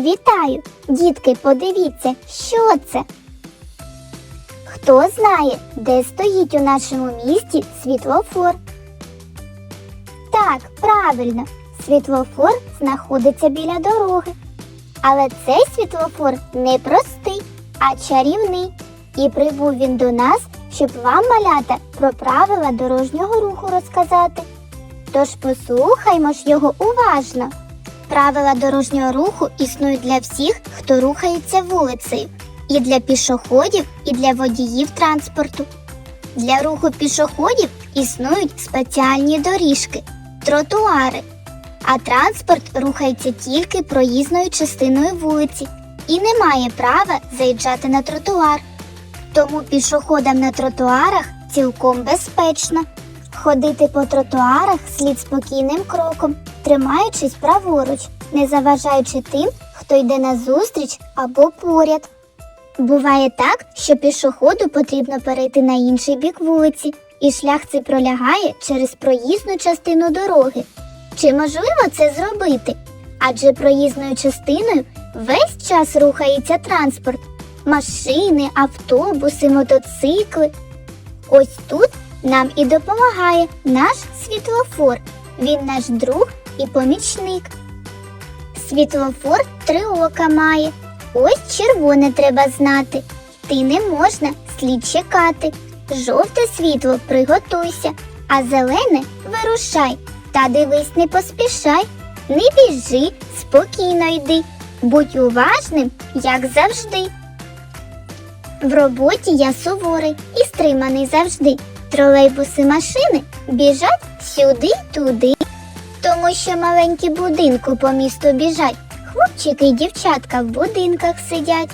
Вітаю! Дітки, подивіться, що це? Хто знає, де стоїть у нашому місті світлофор? Так, правильно, світлофор знаходиться біля дороги. Але цей світлофор не простий, а чарівний. І прибув він до нас, щоб вам, малята, про правила дорожнього руху розказати. Тож послухаймо ж його уважно. Правила дорожнього руху існують для всіх, хто рухається вулицею, і для пішоходів, і для водіїв транспорту. Для руху пішоходів існують спеціальні доріжки тротуари, а транспорт рухається тільки проїзною частиною вулиці і не має права заїжджати на тротуар. Тому пішоходам на тротуарах цілком безпечно. Ходити по тротуарах слід спокійним кроком, тримаючись праворуч, не заважаючи тим, хто йде назустріч або поряд. Буває так, що пішоходу потрібно перейти на інший бік вулиці, і шлях цей пролягає через проїзну частину дороги. Чи можливо це зробити? Адже проїзною частиною весь час рухається транспорт: машини, автобуси, мотоцикли. Ось тут нам і допомагає наш світлофор. Він наш друг і помічник. Світлофор три ока має. Ось червоне треба знати. Ти не можна, слід чекати. Жовте світло приготуйся, а зелене вирушай. Та дивись, не поспішай. Не біжи, спокійно йди. Будь уважним, як завжди. В роботі я суворий і стриманий завжди. Тролейбуси машини біжать сюди-туди. Тому що маленькі будинку по місту біжать, хлопчики й дівчатка в будинках сидять.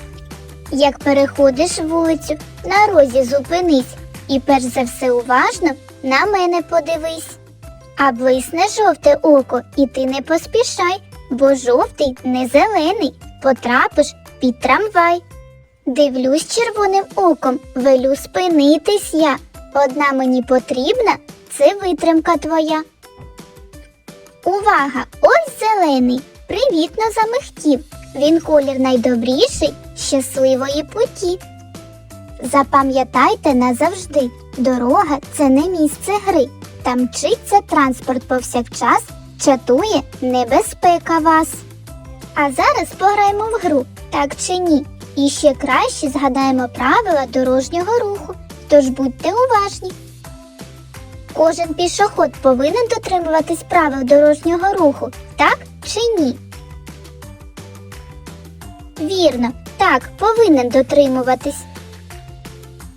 Як переходиш вулицю, на розі зупинись і перш за все уважно на мене подивись. А блисне жовте око, і ти не поспішай, бо жовтий не зелений, потрапиш під трамвай. Дивлюсь червоним оком, велю спинитись я. Одна мені потрібна, це витримка твоя. Увага! Ось зелений, привітно замихтів. Він колір найдобріший, щасливої путі. Запам'ятайте назавжди, дорога це не місце гри. Там мчиться транспорт повсякчас, чатує небезпека вас. А зараз пограємо в гру, так чи ні? І ще краще згадаємо правила дорожнього руху, тож будьте уважні. Кожен пішоход повинен дотримуватись правил дорожнього руху, так чи ні? Вірно, так, повинен дотримуватись.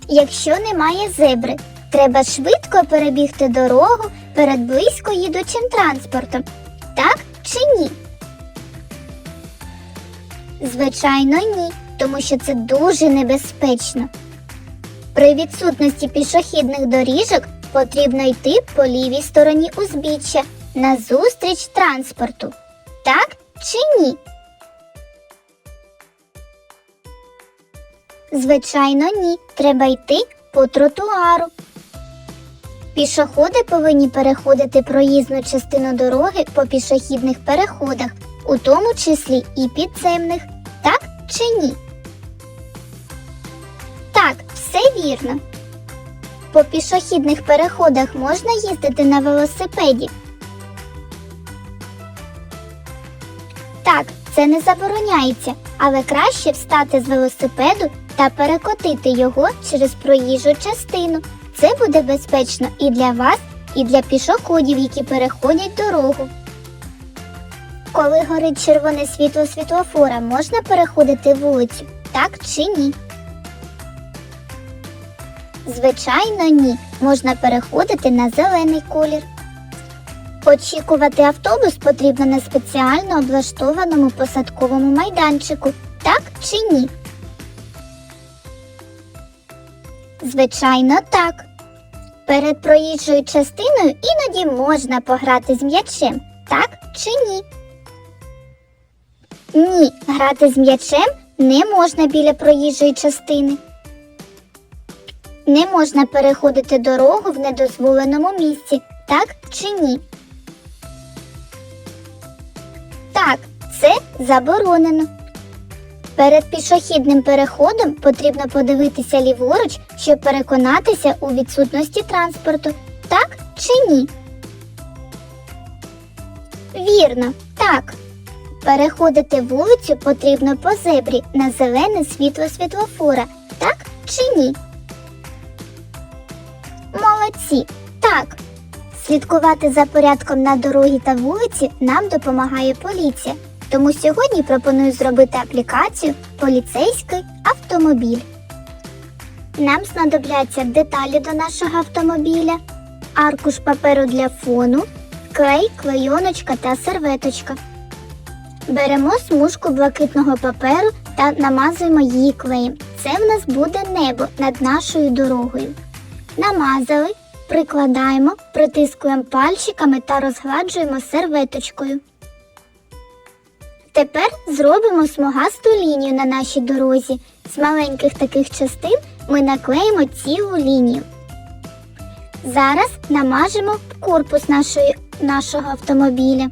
Якщо немає зебри, треба швидко перебігти дорогу перед близько їдучим транспортом, так чи ні? Звичайно, ні, тому що це дуже небезпечно. При відсутності пішохідних доріжок потрібно йти по лівій стороні узбіччя назустріч транспорту. Так чи ні? Звичайно, ні. Треба йти по тротуару. Пішоходи повинні переходити проїзну частину дороги по пішохідних переходах, у тому числі і підземних. Так чи ні? Так, все вірно. По пішохідних переходах можна їздити на велосипеді? Так, це не забороняється, але краще встати з велосипеду та перекотити його через проїжджу частину. Це буде безпечно і для вас, і для пішоходів, які переходять дорогу. Коли горить червоне світло світлофора, можна переходити вулицю, так чи ні? Звичайно, ні. Можна переходити на зелений колір. Очікувати автобус потрібно на спеціально облаштованому посадковому майданчику, так чи ні? Звичайно, так. Перед проїжджою частиною іноді можна пограти з м'ячем, так чи ні? Ні, грати з м'ячем не можна біля проїжджої частини. Не можна переходити дорогу в недозволеному місці, так чи ні? Так, це заборонено. Перед пішохідним переходом потрібно подивитися ліворуч, щоб переконатися у відсутності транспорту. Так чи ні? Вірно, так. Переходити вулицю потрібно по зебрі на зелене світло світлофора. Так чи ні? Молодці. Так. Слідкувати за порядком на дорогі та вулиці нам допомагає поліція. Тому сьогодні пропоную зробити аплікацію Поліцейський автомобіль. Нам знадобляться деталі до нашого автомобіля, аркуш паперу для фону, клей, клейоночка та серветочка. Беремо смужку блакитного паперу та намазуємо її клеєм. Це в нас буде небо над нашою дорогою. Намазали, прикладаємо, притискуємо пальчиками та розгладжуємо серветочкою. Тепер зробимо смугасту лінію на нашій дорозі. З маленьких таких частин ми наклеїмо цілу лінію. Зараз намажемо корпус нашої, нашого автомобіля.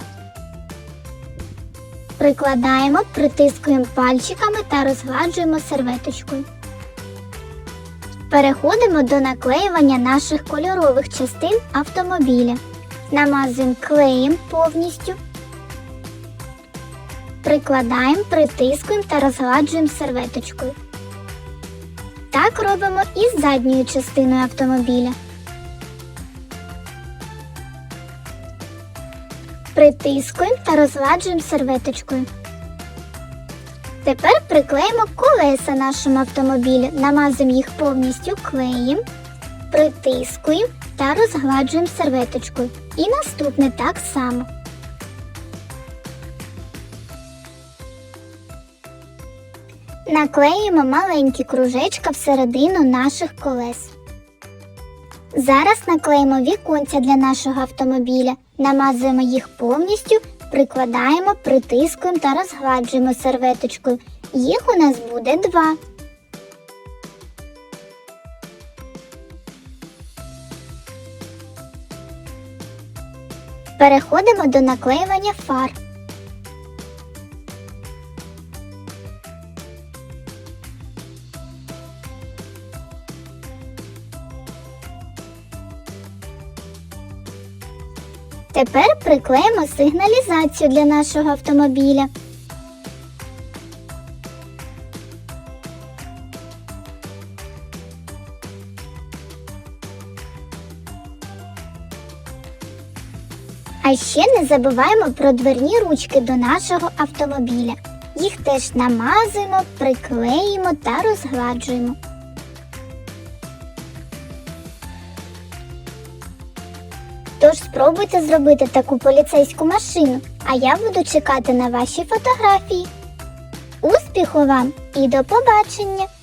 Прикладаємо, притискуємо пальчиками та розгладжуємо серветочкою. Переходимо до наклеювання наших кольорових частин автомобіля. Намазуємо клеєм повністю. Прикладаємо, притискуємо та розгладжуємо серветочкою. Так робимо і з задньою частиною автомобіля. Притискуємо та розгладжуємо серветочкою. Тепер приклеїмо колеса нашому автомобілю, намазуємо їх повністю клеєм, притискуємо та розгладжуємо серветочкою. І наступне так само. Наклеїмо маленькі кружечка всередину наших колес. Зараз наклеїмо віконця для нашого автомобіля, намазуємо їх повністю, прикладаємо, притискуємо та розгладжуємо серветочкою. Їх у нас буде два. Переходимо до наклеювання фар. Тепер приклеїмо сигналізацію для нашого автомобіля. А ще не забуваємо про дверні ручки до нашого автомобіля. Їх теж намазуємо, приклеїмо та розгладжуємо. Тож спробуйте зробити таку поліцейську машину, а я буду чекати на ваші фотографії. Успіху вам і до побачення!